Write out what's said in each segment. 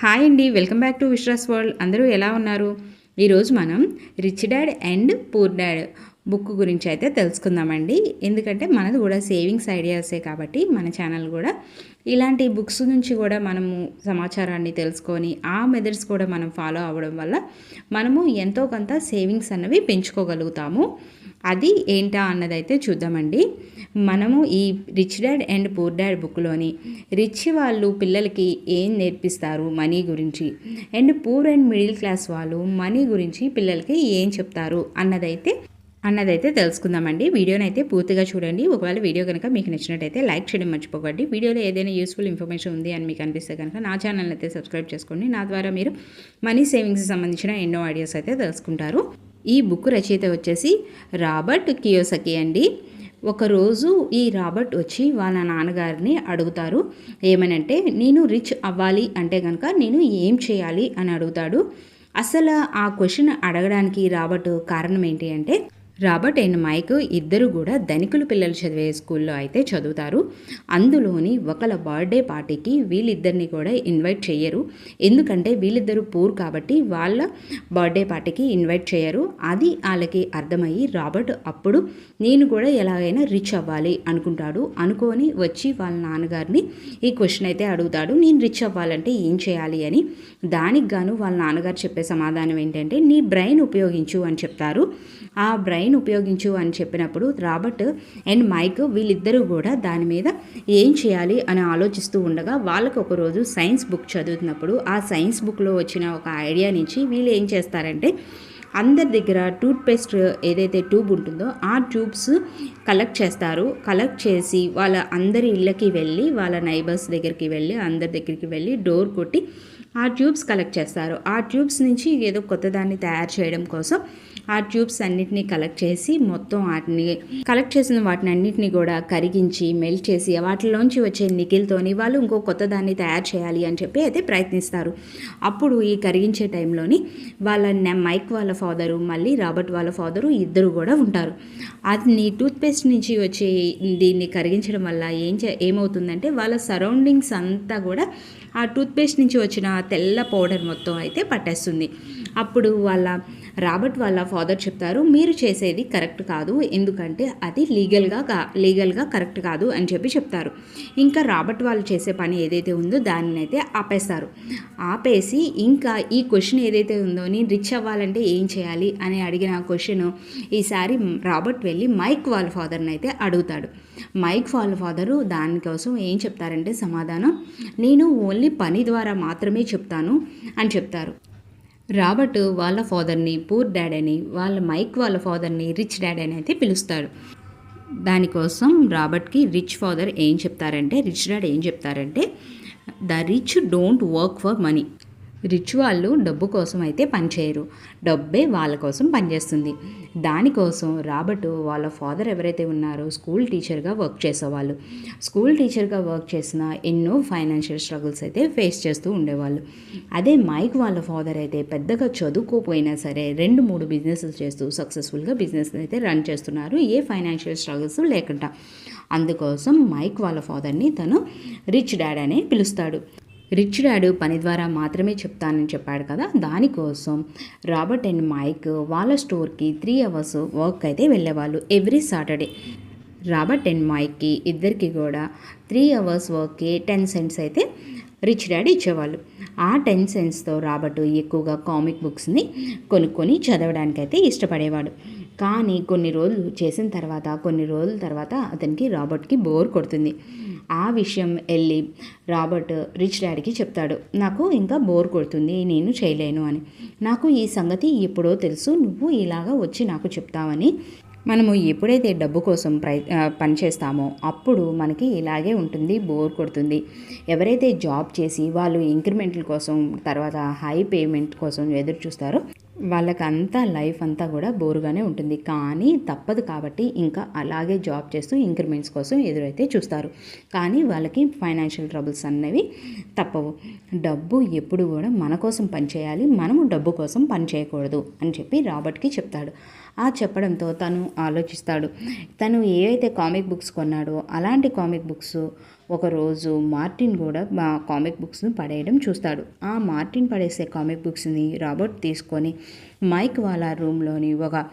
Hi అండి welcome back to Vishwas world. అందరూ ఎలా ఉన్నారు? ఈరోజు మనం rich dad and poor dad book గురించి అయితే తెలుసుకుందామండి. ఎందుకంటే మనది కూడా సేవింగ్స్ ఐడియాసే కాబట్టి మన ఛానల్ కూడా ఇలాంటి బుక్స్ నుంచి కూడా మనము సమాచారాన్ని తెలుసుకొని ఆ మెథడ్స్ కూడా మనం ఫాలో అవ్వడం వల్ల మనము ఎంతో కొంత సేవింగ్స్ అన్నవి పెంచుకోగలుగుతాము. అది ఏంటా అన్నదైతే చూద్దామండి. మనము ఈ rich dad and poor dad బుక్లోని rich వాళ్ళు పిల్లలకి ఏం నేర్పిస్తారు మనీ గురించి and poor and middle class వాళ్ళు మనీ గురించి పిల్లలకి ఏం చెప్తారు అన్నదైతే అన్నదైతే తెలుసుకుందామండి. వీడియోని అయితే పూర్తిగా చూడండి. ఒకవేళ వీడియో కనుక మీకు నచ్చినట్టయితే లైక్ చేయడం మర్చిపోకండి. వీడియోలో ఏదైనా యూస్ఫుల్ ఇన్ఫర్మేషన్ ఉంది అని మీకు అనిపిస్తే కనుక నా ఛానల్ అయితే సబ్స్క్రైబ్ చేసుకోండి. నా ద్వారా మీరు మనీ సేవింగ్స్ సంబంధించిన ఎన్నో ఐడియాస్ అయితే తెలుసుకుంటారు. ఈ బుక్ రచయిత వచ్చేసి రాబర్ట్ కియోసకి అండి. ఒకరోజు ఈ రాబర్ట్ వచ్చి వాళ్ళ నాన్నగారిని అడుగుతారు ఏమనంటే నేను రిచ్ అవ్వాలి అంటే కనుక నేను ఏం చేయాలి? అని అడుగుతాడు. అసలు ఆ క్వశ్చన్ అడగడానికి రాబర్ట్ కారణం ఏంటి అంటే రాబర్ట్ అండ్ మైక్ ఇద్దరు కూడా ధనికులు పిల్లలు చదివే స్కూల్లో అయితే చదువుతారు. అందులోని ఒకళ్ళ బర్త్డే పార్టీకి వీళ్ళిద్దరిని కూడా ఇన్వైట్ చేయరు ఎందుకంటే వీళ్ళిద్దరూ పూర్ కాబట్టి వాళ్ళ బర్త్డే పార్టీకి ఇన్వైట్ చేయరు అది వాళ్ళకి అర్థమయ్యి రాబర్ట్ అప్పుడు నేను కూడా ఎలాగైనా రిచ్ అవ్వాలి అనుకుంటాడు. అనుకొని వచ్చి వాళ్ళ నాన్నగారిని ఈ క్వశ్చన్ అయితే అడుగుతాడు. నేను రిచ్ అవ్వాలంటే ఏం చేయాలి అని. దానికి గాను వాళ్ళ నాన్నగారు చెప్పే సమాధానం ఏంటంటే నీ బ్రెయిన్ ఉపయోగించు అని చెప్తారు. ఆ బ్రెయిన్ ఉపయోగించు అని చెప్పినప్పుడు రాబర్ట్ అండ్ మైక్ వీళ్ళిద్దరూ కూడా దాని మీద ఏం చేయాలి అని ఆలోచిస్తూ ఉండగా వాళ్ళకు ఒకరోజు సైన్స్ బుక్ చదువుతున్నప్పుడు ఆ సైన్స్ బుక్లో వచ్చిన ఒక ఐడియా నుంచి వీళ్ళు ఏం చేస్తారంటే అందరి దగ్గర టూత్పేస్ట్ ఏదైతే ట్యూబ్ ఉంటుందో ఆ ట్యూబ్స్ కలెక్ట్ చేస్తారు. కలెక్ట్ చేసి వాళ్ళ అందరి ఇళ్ళకి వెళ్ళి వాళ్ళ నైబర్స్ దగ్గరికి వెళ్ళి అందరి దగ్గరికి వెళ్ళి డోర్ కొట్టి ఆ ట్యూబ్స్ కలెక్ట్ చేస్తారు. ఆ ట్యూబ్స్ నుంచి ఏదో కొత్తదాన్ని తయారు చేయడం కోసం ఆ ట్యూబ్స్ అన్నిటినీ కలెక్ట్ చేసి మొత్తం వాటిని కలెక్ట్ చేసిన వాటిని అన్నిటిని కూడా కరిగించి మెల్ట్ చేసి వాటిలోంచి వచ్చే నిఖిల్తోని వాళ్ళు ఇంకో కొత్త దాన్ని తయారు చేయాలి అని చెప్పి అయితే ప్రయత్నిస్తారు. అప్పుడు ఈ కరిగించే టైంలోని వాళ్ళ మైక్ వాళ్ళ ఫాదరు మళ్ళీ రాబర్ట్ వాళ్ళ ఫాదరు ఇద్దరు కూడా ఉంటారు. అది టూత్పేస్ట్ నుంచి వచ్చే దీన్ని కరిగించడం వల్ల ఏం ఏమవుతుందంటే వాళ్ళ సరౌండింగ్స్ అంతా కూడా ఆ టూత్పేస్ట్ నుంచి వచ్చిన తెల్ల పౌడర్ మొత్తం అయితే పట్టేస్తుంది. అప్పుడు వాళ్ళ రాబర్ట్ వాళ్ళ ఫాదర్ చెప్తారు మీరు చేసేది కరెక్ట్ కాదు ఎందుకంటే అది లీగల్గా కా లీగల్గా కరెక్ట్ కాదు అని చెప్పి చెప్తారు. ఇంకా రాబర్ట్ వాళ్ళు చేసే పని ఏదైతే ఉందో దానిని అయితే ఆపేస్తారు. ఆపేసి ఇంకా ఈ క్వశ్చన్ ఏదైతే ఉందో నేను రిచ్ అవ్వాలంటే ఏం చేయాలి? అని అడిగిన క్వశ్చన్ ఈసారి రాబర్ట్ వెళ్ళి మైక్ వాళ్ళ ఫాదర్ని అయితే అడుగుతాడు. మైక్ వాళ్ళ ఫాదరు దానికోసం ఏం చెప్తారంటే సమాధానం నేను ఓన్లీ పని ద్వారా మాత్రమే చెప్తాను అని చెప్తారు. రాబర్ట్ వాళ్ళ ఫాదర్ని పూర్ డాడ్ అని వాళ్ళ మైక్ వాళ్ళ ఫాదర్ని రిచ్ డాడ్ అని అయితే పిలుస్తారు. దానికోసం రాబర్ట్కి రిచ్ ఫాదర్ ఏం చెప్తారంటే రిచ్ డాడ్ ఏం చెప్తారంటే the rich don't work for money. Rich వాళ్ళు డబ్బు కోసం అయితే పనిచేయరు. డబ్బే వాళ్ళ కోసం పనిచేస్తుంది. దానికోసం రాబర్ట్ వాళ్ళ ఫాదర్ ఎవరైతే ఉన్నారో స్కూల్ టీచర్గా వర్క్ చేసేవాళ్ళు. స్కూల్ టీచర్గా వర్క్ చేసిన ఎన్నో ఫైనాన్షియల్ స్ట్రగుల్స్ అయితే ఫేస్ చేస్తూ ఉండేవాళ్ళు. అదే మైక్ వాళ్ళ ఫాదర్ అయితే పెద్దగా చదువుకోపోయినా సరే రెండు మూడు బిజినెస్లు చేస్తూ సక్సెస్ఫుల్గా బిజినెస్ అయితే రన్ చేస్తున్నారు. ఏ ఫైనాన్షియల్ స్ట్రగుల్స్ లేకుండా. అందుకోసం మైక్ వాళ్ళ ఫాదర్ని తను రిచ్ డాడ్ అని పిలుస్తాడు. రిచ్ డాడ్ పని ద్వారా మాత్రమే చెప్తానని చెప్పాడు కదా దానికోసం రాబర్ట్ అండ్ మైక్ వాళ్ళ స్టోర్కి త్రీ అవర్స్ వర్క్ అయితే వెళ్ళేవాళ్ళు ఎవ్రీ సాటర్డే. రాబర్ట్ అండ్ మైక్కి ఇద్దరికి కూడా త్రీ అవర్స్ వర్క్కి టెన్ సెంట్స్ అయితే రిచ్ డాడీ ఇచ్చేవాళ్ళు. ఆ టెన్ సెంట్స్తో రాబర్ట్ ఎక్కువగా కామిక్ బుక్స్ని కొనుక్కొని చదవడానికి అయితే ఇష్టపడేవాడు. కానీ కొన్ని రోజులు చేసిన తర్వాత కొన్ని రోజుల తర్వాత అతనికి రాబర్ట్కి బోర్ కొడుతుంది. ఆ విషయం వెళ్ళి రాబర్ట్ రిచ్ డాడీకి చెప్తాడు. నాకు ఇంకా బోర్ కొడుతుంది నేను చేయలేను అని. నాకు ఈ సంగతి ఎప్పుడో తెలుసు నువ్వు ఇలాగా వచ్చి నాకు చెప్తావని. మనము ఎప్పుడైతే డబ్బు కోసం ప్రై పనిచేస్తామో అప్పుడు మనకి ఇలాగే ఉంటుంది బోర్ కొడుతుంది. ఎవరైతే జాబ్ చేసి వాళ్ళు ఇంక్రిమెంట్ల కోసం తర్వాత హై పేమెంట్ కోసం ఎదురు చూస్తారో వాళ్ళకంతా లైఫ్ అంతా కూడా బోరుగానే ఉంటుంది. కానీ తప్పదు కాబట్టి ఇంకా అలాగే జాబ్ చేస్తూ ఇంక్రిమెంట్స్ కోసం ఎదురైతే చూస్తారు. కానీ వాళ్ళకి ఫైనాన్షియల్ ట్రబుల్స్ అనేవి తప్పవు. డబ్బు ఎప్పుడు కూడా మన కోసం పనిచేయాలి మనము డబ్బు కోసం పని చేయకూడదు అని చెప్పి రాబర్ట్కి చెప్తాడు. ఆ చెప్పడంతో తను ఆలోచిస్తాడు. తను ఏవైతే కామిక్ బుక్స్ కొన్నాడో అలాంటి కామిక్ బుక్స్ ఒకరోజు మార్టిన్ కూడా మా కామిక్ బుక్స్ను పడేయడం చూస్తాడు. ఆ మార్టిన్ పడేసే కామిక్ బుక్స్ని రాబర్ట్ తీసుకొని మైక్ వాళ్ళ రూమ్లోని ఒక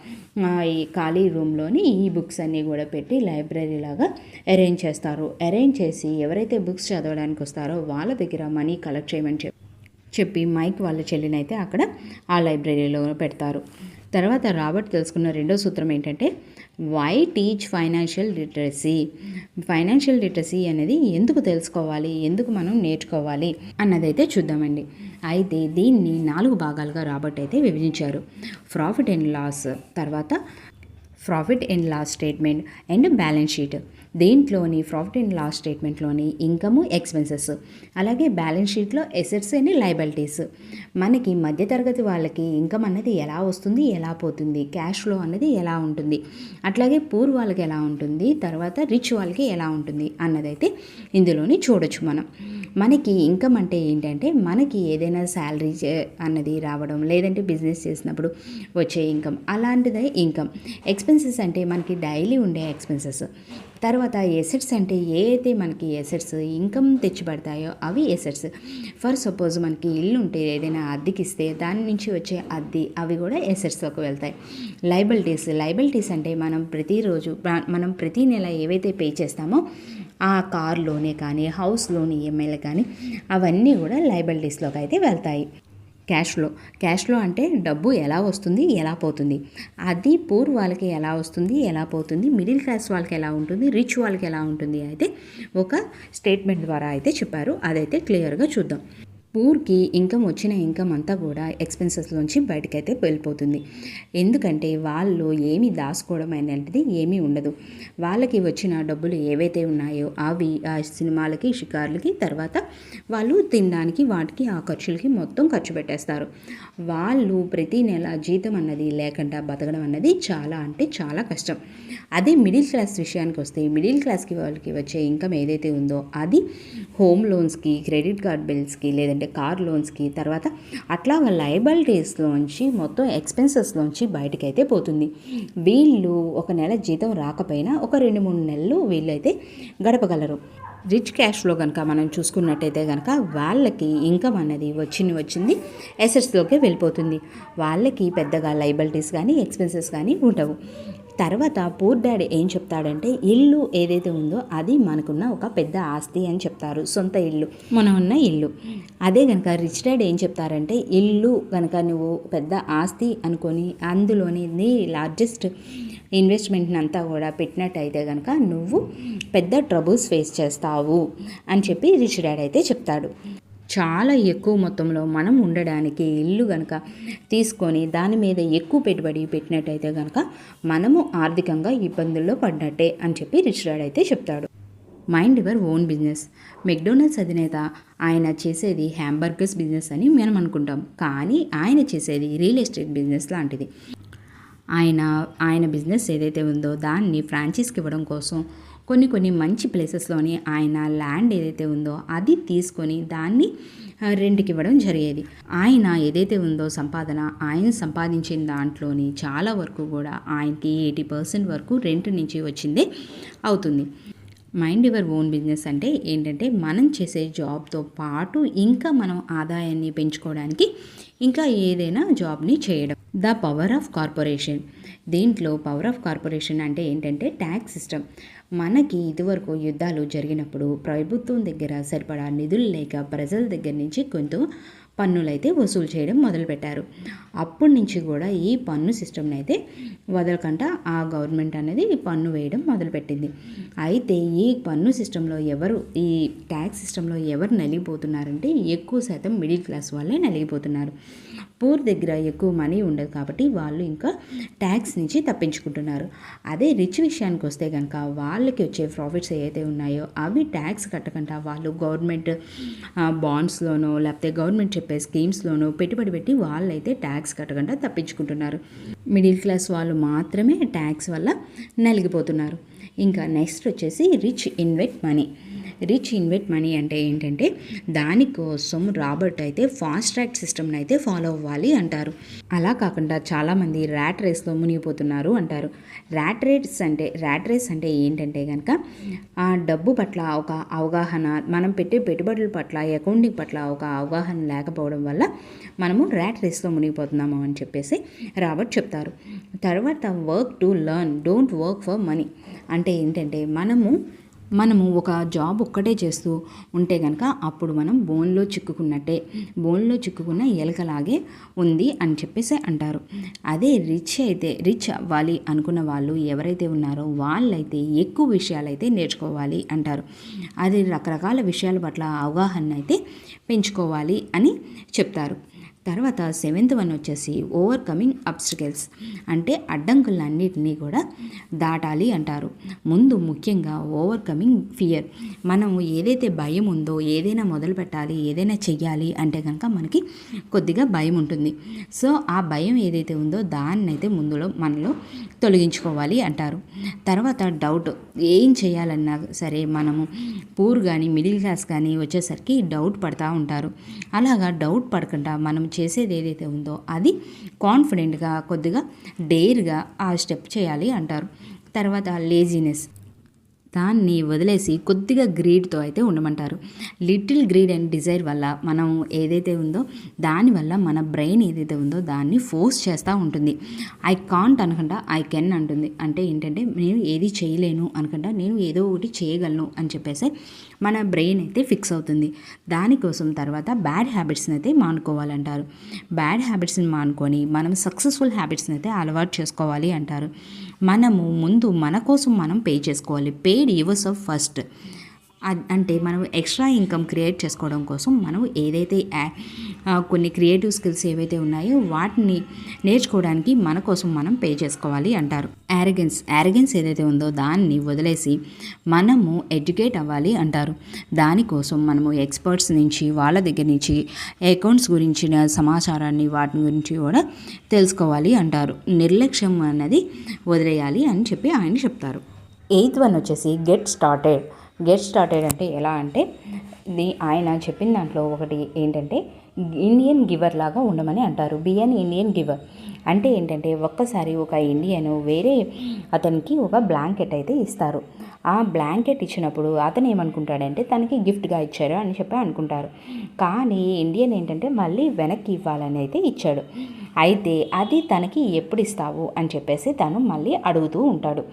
ఈ ఖాళీ రూమ్లోని ఈ బుక్స్ అన్నీ కూడా పెట్టి లైబ్రరీ లాగా అరేంజ్ చేస్తారు. అరేంజ్ చేసి ఎవరైతే బుక్స్ చదవడానికి వస్తారో వాళ్ళ దగ్గర మనీ కలెక్ట్ చేయమని చెప్పి చెప్పి మైక్ వాళ్ళ చెల్లినైతే అక్కడ ఆ లైబ్రరీలో పెడతారు. తర్వాత రాబర్ట్ తెలుసుకున్న రెండో సూత్రం ఏంటంటే why teach financial literacy financial literacy అనేది ఎందుకు తెలుసుకోవాలి? ఎందుకు మనం నేర్చుకోవాలి? అన్నదైతే చూద్దామండి. అయితే దీన్ని నాలుగు భాగాలుగా రాబర్ట్ అయితే విభజించారు. ప్రాఫిట్ అండ్ లాస్ తర్వాత profit and loss statement and balance sheet దీంట్లోని ప్రాఫిట్ అండ్ లాస్ స్టేట్మెంట్లోని ఇన్కమ్ ఎక్స్పెన్సెస్ అలాగే బ్యాలెన్స్ షీట్లో ఎసెట్స్ అండ్ లైబిలిటీస్ మనకి మధ్యతరగతి వాళ్ళకి ఇన్కమ్ అన్నది ఎలా వస్తుంది ఎలా పోతుంది క్యాష్ ఫ్లో అన్నది ఎలా ఉంటుంది అట్లాగే పూర్ వాళ్ళకి ఎలా ఉంటుంది తర్వాత రిచ్ వాళ్ళకి ఎలా ఉంటుంది అన్నదైతే ఇందులోని చూడొచ్చు మనం. మనకి ఇన్కమ్ అంటే ఏంటంటే మనకి ఏదైనా శాలరీ అన్నది రావడం లేదంటే బిజినెస్ చేసినప్పుడు వచ్చే ఇన్కమ్ అలాంటిదే ఇన్కమ్ ఎక్స్పెన్సెస్ అంటే మనకి డైలీ ఉండే ఎక్స్పెన్సెస్ తర్వాత ఎసెట్స్ అంటే ఏదైతే మనకి ఎసెట్స్ ఇన్కమ్ తెచ్చిపడతాయో అవి ఎసెట్స్ ఫర్ సపోజ్ మనకి ఇల్లు ఉంటే ఏదైనా అద్దెకిస్తే దాని నుంచి వచ్చే అద్దె అవి కూడా ఎసెట్స్లోకి వెళ్తాయి. లైబిలిటీస్ లైబిలిటీస్ అంటే మనం ప్రతిరోజు మనం ప్రతి నెల ఏవైతే పే చేస్తామో ఆ కార్లోనే కానీ హౌస్ లోన్ ఈఎంఐలు కానీ అవన్నీ కూడా లైబిలిటీస్లోకి అయితే వెళ్తాయి. క్యాష్లో. క్యాష్లో అంటే డబ్బు ఎలా వస్తుంది ఎలా పోతుంది? అది పూర్ వాళ్ళకి ఎలా వస్తుంది ఎలా పోతుంది? మిడిల్ క్లాస్ వాళ్ళకి ఎలా ఉంటుంది? రిచ్ వాళ్ళకి ఎలా ఉంటుంది? అయితే ఒక స్టేట్మెంట్ ద్వారా అయితే చెప్పారు. అదైతే క్లియర్గా చూద్దాం. పూర్కి ఇన్కమ్ వచ్చిన ఇన్కమ్ అంతా కూడా ఎక్స్పెన్సెస్లోంచి బయటకైతే వెళ్ళిపోతుంది. ఎందుకంటే వాళ్ళు ఏమీ దాచుకోవడం అనేది ఏమీ ఉండదు. వాళ్ళకి వచ్చిన డబ్బులు ఏవైతే ఉన్నాయో అవి ఆ సినిమాలకి షికార్లకి తర్వాత వాళ్ళు తినడానికి వాటికి ఆ ఖర్చులకి మొత్తం ఖర్చు పెట్టేస్తారు. వాళ్ళు ప్రతి నెల జీతం అన్నది లేకుండా బతకడం అన్నది చాలా అంటే చాలా కష్టం. అదే మిడిల్ క్లాస్ విషయానికి వస్తే మిడిల్ క్లాస్కి వాళ్ళకి వచ్చే ఇన్కమ్ ఏదైతే ఉందో అది హోమ్ లోన్స్కి క్రెడిట్ కార్డ్ బిల్స్కి లేదంటే కార్ లోన్స్కి తర్వాత అట్లా లయబిలిటీస్లోంచి మొత్తం ఎక్స్పెన్సెస్లోంచి బయటకైతే పోతుంది. వీళ్ళు ఒక నెల జీతం రాకపోయినా ఒక రెండు మూడు నెలలు వీళ్ళైతే గడపగలరు. రిచ్ క్యాష్లో కనుక మనం చూసుకున్నట్టయితే కనుక వాళ్ళకి ఇన్కమ్ అనేది వచ్చింది వచ్చింది ఎసెట్స్లోకి వెళ్ళిపోతుంది. వాళ్ళకి పెద్దగా లైబిలిటీస్ కానీ ఎక్స్పెన్సెస్ కానీ ఉండవు. తర్వాత పూర్ డాడ్ ఏం చెప్తాడంటే ఇల్లు ఏదైతే ఉందో అది మనకున్న ఒక పెద్ద ఆస్తి అని చెప్తారు సొంత ఇల్లు మనం ఉన్న ఇల్లు. అదే కనుక రిచ్ డాడ్ ఏం చెప్తారంటే ఇల్లు కనుక నువ్వు పెద్ద ఆస్తి అనుకొని అందులోని నీ లార్జెస్ట్ ఇన్వెస్ట్మెంట్ని అంతా కూడా పెట్టినట్టయితే కనుక నువ్వు పెద్ద ట్రబుల్స్ ఫేస్ చేస్తావు అని చెప్పి రిచ్ డాడ్ అయితే చెప్తాడు. చాలా ఎక్కువ మొత్తంలో మనం ఉండడానికి ఇల్లు కనుక తీసుకొని దాని మీద ఎక్కువ పెట్టుబడి పెట్టినట్టయితే కనుక మనము ఆర్థికంగా ఇబ్బందుల్లో పడ్డట్టే అని చెప్పి రిచ్ డాడ్ అయితే చెప్తాడు. Mind your own business. McDonald's అధినేత ఆయన చేసేది హ్యాంబర్గర్స్ బిజినెస్ అని మనం అనుకుంటాం. కానీ ఆయన చేసేది రియల్ ఎస్టేట్ బిజినెస్ లాంటిది. ఆయన ఆయన బిజినెస్ ఏదైతే ఉందో దాన్ని ఫ్రాంచైజ్కి ఇవ్వడం కోసం కొన్ని కొన్ని మంచి ప్లేసెస్లోని ఆయన ల్యాండ్ ఏదైతే ఉందో అది తీసుకొని దాన్ని రెంట్కి ఇవ్వడం జరిగేది. ఆయన ఏదైతే ఉందో సంపాదన ఆయన సంపాదించిన దాంట్లోని చాలా వరకు కూడా ఆయనకి ఎయిటీ పర్సెంట్ వరకు రెంట్ నుంచి వచ్చిందే అవుతుంది. మైండ్ యువర్ ఓన్ బిజినెస్ అంటే ఏంటంటే మనం చేసే జాబ్తో పాటు ఇంకా మనం ఆదాయాన్ని పెంచుకోవడానికి ఇంకా ఏదైనా జాబ్ని చేయడం. The power of corporation. దీంట్లో పవర్ ఆఫ్ కార్పొరేషన్ అంటే ఏంటంటే ట్యాక్స్ సిస్టమ్. మనకి ఇదివరకు యుద్ధాలు జరిగినప్పుడు ప్రభుత్వం దగ్గర సరిపడా నిధులు లేక ప్రజల దగ్గర నుంచి కొంత పన్నులైతే వసూలు చేయడం మొదలుపెట్టారు. అప్పటి నుంచి కూడా ఈ పన్ను సిస్టమ్ని అయితే వదలకుండా ఆ గవర్నమెంట్ అనేది ఈ పన్ను వేయడం మొదలుపెట్టింది. అయితే ఈ పన్ను సిస్టంలో ఎవరు ఈ ట్యాక్స్ సిస్టంలో ఎవరు నలిగిపోతున్నారంటే ఎక్కువ శాతం మిడిల్ క్లాస్ వాళ్ళే నలిగిపోతున్నారు. పూర్ దగ్గర ఎక్కువ మనీ ఉండదు కాబట్టి వాళ్ళు ఇంకా ట్యాక్స్ నుంచి తప్పించుకుంటున్నారు. అదే రిచ్ విషయానికి వస్తే కనుక వాళ్ళకి వచ్చే ప్రాఫిట్స్ ఏవైతే ఉన్నాయో అవి ట్యాక్స్ కట్టకుండా వాళ్ళు గవర్నమెంట్ బాండ్స్లోనో లేకపోతే గవర్నమెంట్ చెప్పే స్కీమ్స్లోనూ పెట్టుబడి పెట్టి వాళ్ళైతే ట్యాక్స్ కట్టకుండా తప్పించుకుంటున్నారు. మిడిల్ క్లాస్ వాళ్ళు మాత్రమే ట్యాక్స్ వల్ల నలిగిపోతున్నారు. ఇంకా నెక్స్ట్ వచ్చేసి rich invest money. Rich invest money అంటే ఏంటంటే దానికోసం రాబర్ట్ అయితే ఫాస్ట్ ట్రాక్ సిస్టమ్ని అయితే ఫాలో అవ్వాలి అంటారు. అలా కాకుండా చాలామంది ర్యాట్ రేస్లో మునిగిపోతున్నారు అంటారు. ర్యాట్ రేట్స్ అంటే ర్యాట్ రేస్ అంటే ఏంటంటే కనుక ఆ డబ్బు పట్ల ఒక అవగాహన మనం పెట్టే పెట్టుబడుల పట్ల అకౌంటింగ్ పట్ల ఒక అవగాహన లేకపోవడం వల్ల మనము ర్యాట్ రేస్లో మునిగిపోతున్నాము అని చెప్పేసి రాబర్ట్ చెప్తారు. తర్వాత work to learn don't work for money అంటే ఏంటంటే మనము మనము ఒక జాబ్ ఒక్కటే చేస్తూ ఉంటే కనుక అప్పుడు మనం బోన్లో చిక్కుకున్నట్టే బోన్లో చిక్కుకున్న ఎలకలాగే ఉంది అని చెప్పేసి అంటారు. అదే రిచ్ అయితే రిచ్ అవ్వాలి అనుకున్న వాళ్ళు ఎవరైతే ఉన్నారో వాళ్ళైతే ఎక్కువ విషయాలైతే నేర్చుకోవాలి అంటారు. అది రకరకాల విషయాల పట్ల అవగాహన అయితే పెంచుకోవాలి అని చెప్తారు. తర్వాత సెవెంత్ వన్ వచ్చేసి ఓవర్కమింగ్ అబ్స్టికల్స్. అంటే అడ్డంకులన్నిటినీ కూడా దాటాలి అంటారు. ముందు ముఖ్యంగా ఓవర్కమింగ్ ఫియర్. మనము ఏదైతే భయం ఉందో ఏదైనా మొదలు పెట్టాలి ఏదైనా చెయ్యాలి అంటే కనుక మనకి కొద్దిగా భయం ఉంటుంది. సో ఆ భయం ఏదైతే ఉందో దాన్ని అయితే ముందులో మనలో తొలగించుకోవాలి అంటారు. తర్వాత డౌట్. ఏం చేయాలన్నా సరే మనము పూర్ కానీ మిడిల్ క్లాస్ కానీ వచ్చేసరికి డౌట్ పడతా ఉంటారు. అలాగా డౌట్ పడకుండా మనం చేసేది ఏదైతే ఉందో అది కాన్ఫిడెంట్గా కొద్దిగా డేర్గా ఆ స్టెప్ చేయాలి అంటారు. తర్వాత లేజినెస్ దాన్ని వదిలేసి కొద్దిగా గ్రీడ్తో అయితే ఉండమంటారు. లిటిల్ గ్రీడ్ అండ్ డిజైర్ వల్ల మనం ఏదైతే ఉందో దానివల్ల మన బ్రెయిన్ ఏదైతే ఉందో దాన్ని ఫోర్స్ చేస్తూ ఉంటుంది. ఐ కాంట్ అనకుండా ఐ కెన్ అంటుంది. అంటే ఏంటంటే నేను ఏది చేయలేను అనకుండా నేను ఏదో ఒకటి చేయగలను అని చెప్పేసి మన బ్రెయిన్ అయితే ఫిక్స్ అవుతుంది. దానికోసం తర్వాత బ్యాడ్ హ్యాబిట్స్ని అయితే మానుకోవాలంటారు. బ్యాడ్ హ్యాబిట్స్ని మానుకొని మనం సక్సెస్ఫుల్ హ్యాబిట్స్ని అయితే అలవాటు చేసుకోవాలి అంటారు. మనము ముందు మన కోసం మనం పే చేసుకోవాలి. పేడ్ యువర్స్ ఆఫ్ ఫస్ట్ అంటే మనం ఎక్స్ట్రా ఇన్కమ్ క్రియేట్ చేసుకోవడం కోసం మనం ఏదైతే కొన్ని క్రియేటివ్ స్కిల్స్ ఏవైతే ఉన్నాయో వాటిని నేర్చుకోవడానికి మన కోసం మనం పే చేసుకోవాలి అంటారు. యారగెన్స్ యారగెన్స్ ఏదైతే ఉందో దాన్ని వదిలేసి మనము ఎడ్యుకేట్ అవ్వాలి అంటారు. దానికోసం మనము ఎక్స్పర్ట్స్ నుంచి వాళ్ళ దగ్గర నుంచి అకౌంట్స్ గురించిన సమాచారాన్ని వాటి గురించి కూడా తెలుసుకోవాలి అంటారు. నిర్లక్ష్యం అన్నది వదిలేయాలి అని చెప్పి ఆయన చెప్తారు. ఎయిత్ వన్ వచ్చేసి గెట్ స్టార్టెడ్. గెట్ స్టార్టెడ్ అంటే ఎలా అంటే ఆయన చెప్పిన దాంట్లో ఒకటి ఏంటంటే ఇండియన్ గివర్ లాగా ఉండమని అంటారు. Be an Indian giver. అంటే ఏంటంటే ఒక్కసారి ఒక ఇండియన్ వేరే అతనికి ఒక బ్లాంకెట్ అయితే ఇస్తారు. ఆ బ్లాంకెట్ ఇచ్చినప్పుడు అతను ఏమనుకుంటాడంటే తనకి గిఫ్ట్గా ఇచ్చారు అని చెప్పి అనుకుంటారు. కానీ ఇండియన్ ఏంటంటే మళ్ళీ వెనక్కి ఇవ్వాలని అయితే ఇచ్చాడు. అయితే అది తనకి ఎప్పుడు ఇస్తావు? అని చెప్పేసి తను మళ్ళీ అడుగుతూ ఉంటాడు.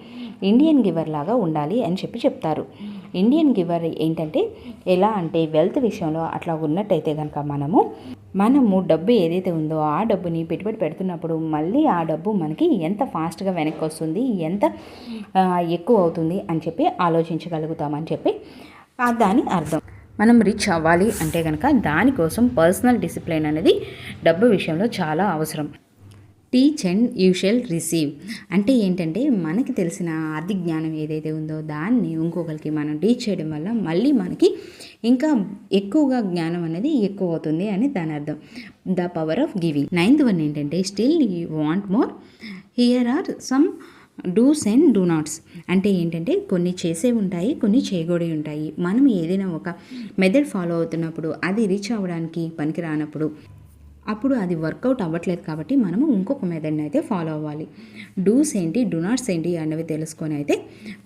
ఇండియన్ గివర్ లాగా ఉండాలి అని చెప్పి చెప్తారు. ఇండియన్ గివర్ ఏంటంటే ఎలా అంటే వెల్త్ విషయంలో అట్లా ఉన్నట్టయితే కనుక మనము మనము డబ్బు ఏదైతే ఉందో ఆ డబ్బుని పెట్టుబడి పెడుతున్నప్పుడు మళ్ళీ ఆ డబ్బు మనకి ఎంత ఫాస్ట్గా వెనక్కి వస్తుంది ఎంత ఎక్కువ అవుతుంది అని చెప్పి ఆలోచించగలుగుతామని చెప్పి దాని అర్థం. మనం రిచ్ అవ్వాలి అంటే కనుక దానికోసం పర్సనల్ డిసిప్లిన్ అనేది డబ్బు విషయంలో చాలా అవసరం. Teach and you shall receive అంటే ఏంటంటే మనకి తెలిసిన ఆర్థిక జ్ఞానం ఏదైతే ఉందో దాన్ని ఇంకొకరికి మనం టీచ్ చేయడం వల్ల మళ్ళీ మనకి ఇంకా ఎక్కువగా జ్ఞానం అనేది ఎక్కువ అవుతుంది అని దాని అర్థం. The power of giving ninth one ఏంటంటే still you want more here are some dos and do nots అంటే ఏంటంటే కొన్ని చేసే ఉంటాయి కొన్ని చేయకూడే ఉంటాయి. మనం ఏదైనా ఒక మెథడ్ ఫాలో అవుతున్నప్పుడు అది రీచ్ అవ్వడానికి పనికి రానప్పుడు అప్పుడు అది వర్కౌట్ అవ్వట్లేదు కాబట్టి మనము ఇంకొక మెథడ్ని అయితే ఫాలో అవ్వాలి. డూస్ ఏంటి డూనాట్స్ ఏంటి అన్నవి తెలుసుకొని అయితే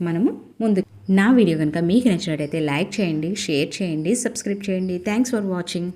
మనము ముందు నా వీడియో కనుక మీకు నచ్చినట్టయితే లైక్ చేయండి షేర్ చేయండి సబ్స్క్రైబ్ చేయండి. Thanks for watching.